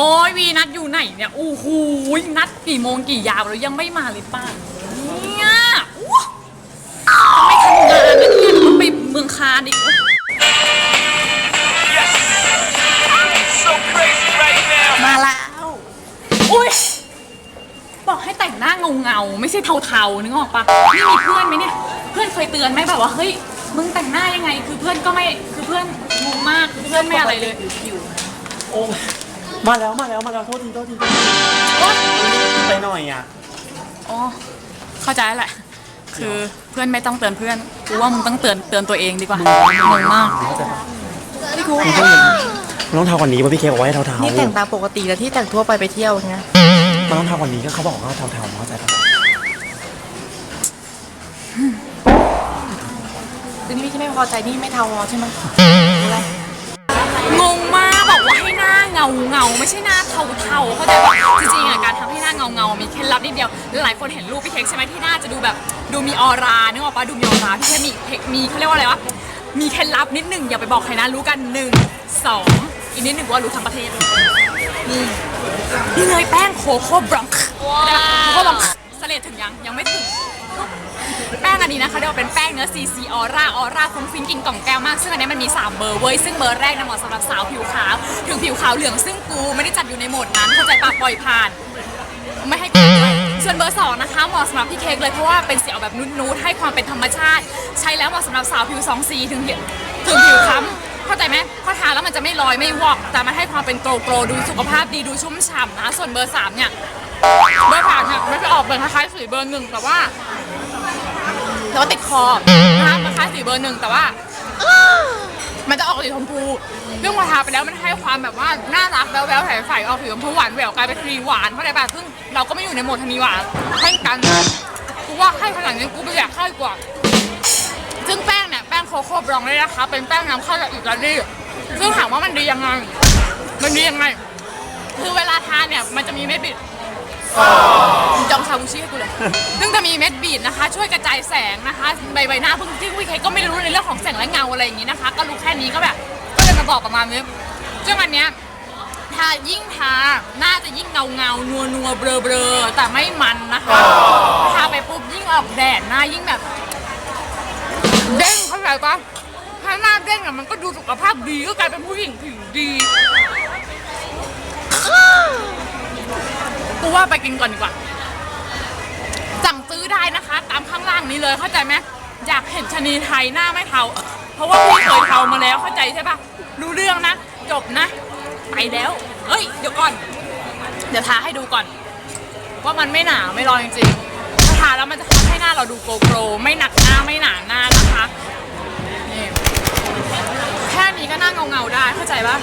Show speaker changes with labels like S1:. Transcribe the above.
S1: โอ้ยวีนัดอยู่ไหนเนี่ยโอ้โหนัดกี่โมงกี่ยามแล้วยังไม่มาเลยป้าเนี่ยอู้ไม่ทำงานนะเนี่ยต้องไปเมืองคานอีก
S2: so crazy right now.
S3: มาแล้ว
S1: อุ้ยบอกให้แต่งหน้าเงาเงาๆไม่ใช่เทาๆนึกออกปะนี่มีเพื่อนไหมเนี่ย เพื่อนเคยเตือนไหมแบบว่าเฮ้ยมึงแต่งหน้ายังไง คือเพื่อนก็ไม่คือเพื่อนงงมากคือเพื่อนไม่อะไรเลย
S3: โอ้ มาแล้วมาแล้วมาแล้วโทษทีโทษที
S1: โอ๊ย
S3: ไปหน่อยอะ
S1: อ๋อเข้าใจแล้วแหละ คือเพื่อนไม่ต้องเตือนเพื่อนกูว่ามึงต้องเตือนเตือนตัวเองดีกว่างงมาก
S3: พี่คุมันต้องอย่างนี้มันต้องเท่ากว่านี้ป่ะพี่เคบอกว่าให้เท่าเท่า
S4: นี่แต่งตามปกติแล้วที่แต่งทั่วไปไปเที่ยวไง
S3: มันต้องเท่ากว่านี้ก็เขาบอกว่าเท่าเท่าเข้าใจปะ
S4: คือนี่ที่ไม่พอใจนี่ไม่เทาวอใช่ไหม
S1: ง มีเคล็ดลับนิดเดียว หลายคนเห็นรูปพี่เค้กใช่ไหมที่หน้าจะดูแบบดูมีออร่านึกออกปะดูมีออร่าพี่เค้กมีเทคมีเขาเรียกว่าอะไรวะ มีเคล็ดลับนิดหนึ่งอย่าไปบอกใครนะรู้กันหนึ่งสองอีกนิดหนึ่งว่ารู้ทั้งประเทศนี่นี่เลยแป้งโคโค่บรองค์โคโค่บรองค์สเลดถึงยังยังไม่ถึงแป้งอันนี้นะคะเรียกว่าเป็นแป้งเนื้อ CC Aura Aura ฟุ้งฟิ้งกินกล่องแก้วมาก ซึ่งอันนี้มันมี 3 เบอร์เว้ย ซึ่งเบอร์แรกนะเหมาะสำหรับสาวผิวขาว ถึงผิวขาวเหลืองซึ่งกูไม่ได้จัดอยู่ในโหมดนั้นเข้าใจปะปล่อยผ่าน ไม่ให้กูด้วยส่วนเบอร์สองนะคะเหมาะสำหรับพี่เค้กเลยเพราะว่าเป็นสีออกแบบนูดๆให้ความเป็นธรรมชาติ ใช้แล้วเหมาะสำหรับสาวผิวสองสีถึงผิวถึงผิวค้ำเข้าใจไหมพอทาแล้วมันจะไม่ลอยไม่วอกแต่มันให้ความเป็นโกลโกลดูสุขภาพดีดูชุ่มฉ่ำนะส่วนเบอร์สามเนี่ยเบอร์สามเนี่ยมันจะออกเป็นคล้ายๆสีเบอร์หนึ่งแต่ว่าแต่ว่าติดคอนะคะคล้ายสีเบอร์หนึ่งแต่ว่า มันจะออกสีชมพูซึ่องพอทาไปแล้วมันให้ความแบบว่าน่ารักแบ๊วๆใสๆออกสีชมพูหวานแหววกลายเป็นทีหวานเข้าใจป่ะซึ่งเราก็ไม่อยู่ในโหมดทนีหวานเช่นกันกูว่าให้ขนาดนี้กูไม่อยากให้กว่า ซึ่งแป้งเนี่ยแป้งโคโค่บรองเลยนะคะ เป็นแป้งนำเข้าจากอิตาลีซึ่งถามว่ามันดียังไง มันดียังไง คือเวลาทานเนี่ยมันจะมีเม็ดบิดจองชาบูชิให้กูเลย บีดนะคะ ช่วยกระจายแสงนะคะใบใบหน้าเพิ่งที่วิเคก็ไม่รู้ในเรื่องของแสงและเงาอะไรอย่างนี้นะคะ ก็รู้แค่นี้ก็แบบก็เลยมาบอกประมาณนี้ซึ่งอันเนี้ยทายิ่งทาหน้าจะยิ่งเงาเงานัวนัวเบลอเบลอแต่ไม่มันนะคะทาไปปุ๊บยิ่งออกแดดหน้ายิ่งแบบ เด้งเข้าใจปะถ้าหน้าเด้งอะมันก็ดูสุขภาพดีก็กลายเป็นผู้หญิงผิวดีกูว่าไปกินก่อนดีกว่าามข้างล่างนี้เลยเข้าใจไหมอยากเห็นชะนีไทยหน้าไม่เทาเพราะว่าพี่เคยเทามาแล้วเข้าใจใช่ปะรู้เรื่องนะ จบนะ ไปแล้ว เอ้ย เดี๋ยวก่อน เดี๋ยวทาให้ดูก่อน ว่ามันไม่หนาไม่ร้อนจริงๆถ้าทาแล้วมันจะทำให้หน้าเราดูโกโกลไม่หนักหน้าไม่หนาหน้านะคะนี่แค่นี้ก็หน้าเงาๆได้เข้าใจปะ